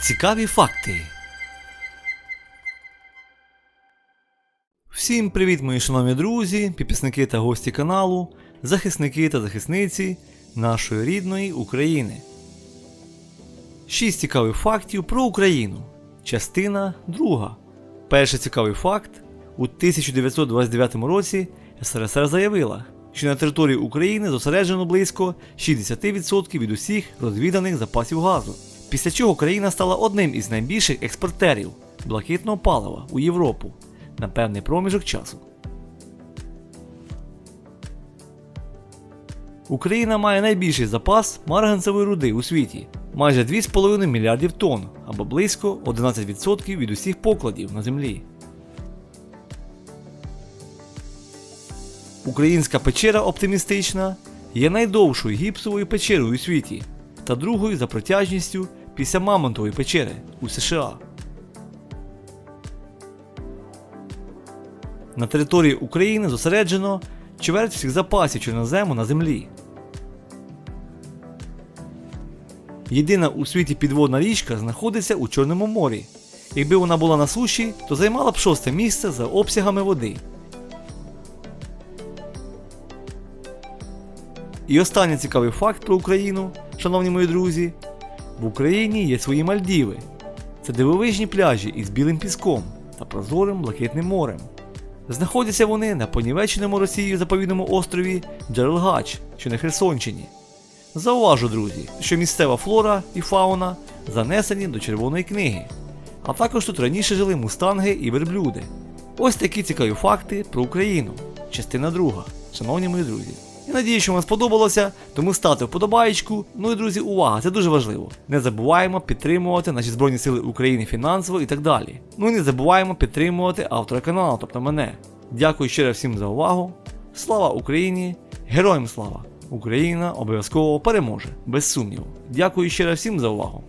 Цікаві факти. Всім привіт, мої шановні друзі, підписники та гості каналу, захисники та захисниці нашої рідної України. Шість цікавих фактів про Україну. Частина 2. Перший цікавий факт. У 1929 році СРСР заявила, що на території України зосереджено близько 60% від усіх розвіданих запасів газу. Після чого країна стала одним із найбільших експортерів блакитного палива у Європу на певний проміжок часу. Україна має найбільший запас марганцевої руди у світі майже 2,5 мільярдів тонн або близько 11% від усіх покладів на землі. Українська печера оптимістична є найдовшою гіпсовою печерою у світі та другою за протяжністю після Мамонтової печери у США. На території України зосереджено чверть всіх запасів чорнозему на землі. Єдина у світі підводна річка знаходиться у Чорному морі. Якби вона була на суші, то займала б шосте місце за обсягами води. І останній цікавий факт про Україну, шановні мої друзі. В Україні є свої Мальдіви. Це дивовижні пляжі із білим піском та прозорим блакитним морем. Знаходяться вони на понівеченому Росією заповідному острові Джерелгач, що на Херсонщині. Зауважу, друзі, що місцева флора і фауна занесені до Червоної книги, а також тут раніше жили мустанги і верблюди. Ось такі цікаві факти про Україну. Частина друга. Шановні мої друзі. Я надію, що вам сподобалося, тому ставте вподобаєчку. Ну і друзі, увага, це дуже важливо. Не забуваємо підтримувати наші Збройні Сили України фінансово і так далі. Ну і не забуваємо підтримувати автора каналу, тобто мене. Дякую раз всім за увагу. Слава Україні! Героям слава! Україна обов'язково переможе, без сумніву. Дякую раз всім за увагу.